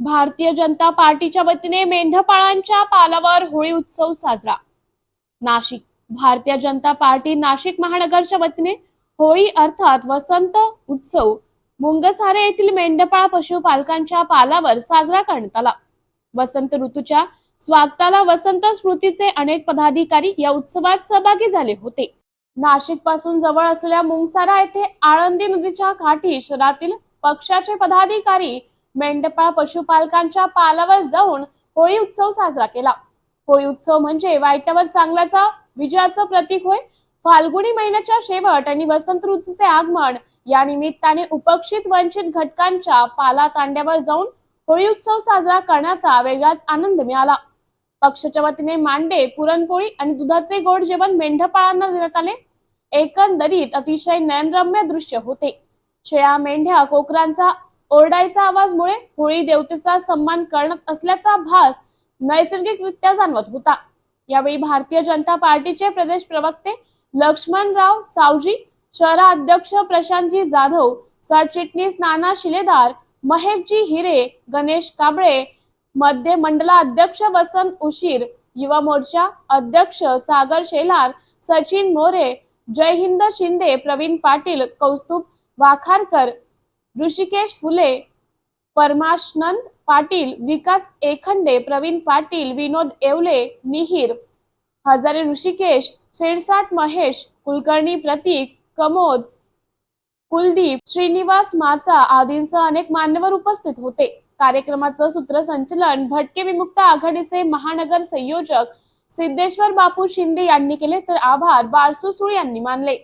भारतीय जनता पार्टीच्या वतीने मेंढपाळांच्या पालावर होळी उत्सव साजरा. नाशिक भारतीय जनता पार्टी नाशिक महानगरच्या वतीने होळी अर्थात वसंत उत्सव मुंगसारे येथील मेंढपाळ पशुपालकांच्या पालावर साजरा करण्यात आला. वसंत ऋतूच्या स्वागताला वसंत स्मृतीचे अनेक पदाधिकारी या उत्सवात सहभागी झाले होते. नाशिकपासून जवळ असलेल्या मुंगसारा येथे आळंदी नदीच्या काठी शहरातील पक्षाचे पदाधिकारी मेंढपाळ पशुपालकांच्या पालावर जाऊन होळी उत्सव साजरा केला. होळी उत्सव म्हणजे वाईटावर चांगल्याचा विजयाचं प्रतीक होय. फाल्गुनी महिन्याच्या शेवट आणि वसंत ऋतूचे आगमन या निमित्ताने उपक्षित वंचित घटकांच्या पाला तांड्यावर जाऊन होळी उत्सव साजरा करण्याचा वेगळाच आनंद मिळाला. पक्षाच्या वतीने मांडे पुरणपोळी आणि दुधाचे गोड जेवण मेंढपाळांना देण्यात आले. एकंदरीत अतिशय नयनरम्य दृश्य होते. शेळ्या मेंढ्या कोकरांचा ओरडायचा आवाजमुळे होळी देवतेचा सन्मान करण्यात असल्याचा भास नैसर्गिकरित्या जाणवत होता. यावेळी भारतीय जनता पार्टीचे प्रदेश प्रवक्ते लक्ष्मणराव सावजी शहराध्यक्ष प्रशांतजी जाधव सरचिटणीस नाना शिलेदार महेशजी हिरे गणेश कांबळे मध्य मंडला अध्यक्ष वसंत उशीर युवा मोर्चा अध्यक्ष सागर शेलार सचिन मोरे जय हिंद शिंदे प्रवीण पाटील कौस्तुभ वाखारकर ऋषिकेश फुले परमाशनंद पाटील विकास एखंडे प्रवीण पाटील विनोद येवले मिहीर हजारे ऋषिकेश शेरसाट महेश कुलकर्णी प्रतीक कमोद कुलदीप श्रीनिवास माचा आदींसह अनेक मान्यवर उपस्थित होते. कार्यक्रमाचं सूत्रसंचलन भटके विमुक्त आघाडीचे महानगर संयोजक सिद्धेश्वर बापू शिंदे यांनी केले तर आभार बारसू सुळ यांनी मानले.